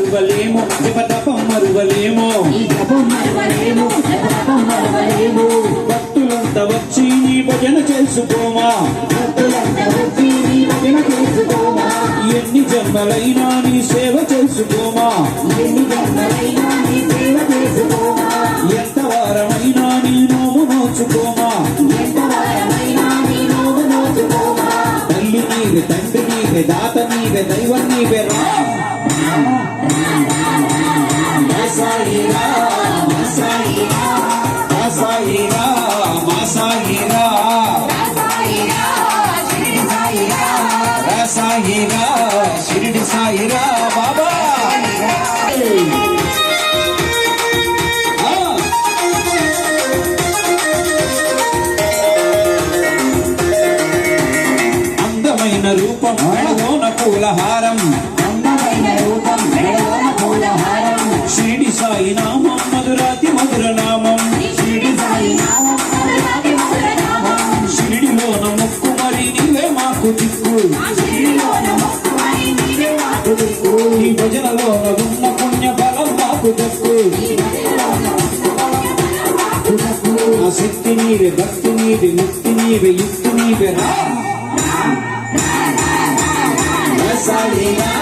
మరువలేము ఈ జపం మరవలేము భక్తులంతా వచ్చి నీ భజన చేసుకోమా? ఎన్ని జన్మలైనా నీ సేవ చేసుకోమా? ఎంత వారమైనా నీ నోము నోచుకోమా తల్లి నీవే తండ్రి నీవే దాత నీవే దైవం నీవే రా. రాసాయిరా, షిరిడి సాయిరా బాబా. అందమైన రూపం మెడలోన పూలహారం అందమైన రూపం మెడలోన పూలహారం షిరిడి సాయి శక్తి నీవే భక్తి నీవే ముక్తి నీవే యుక్తి నీవే. రా సాయిరా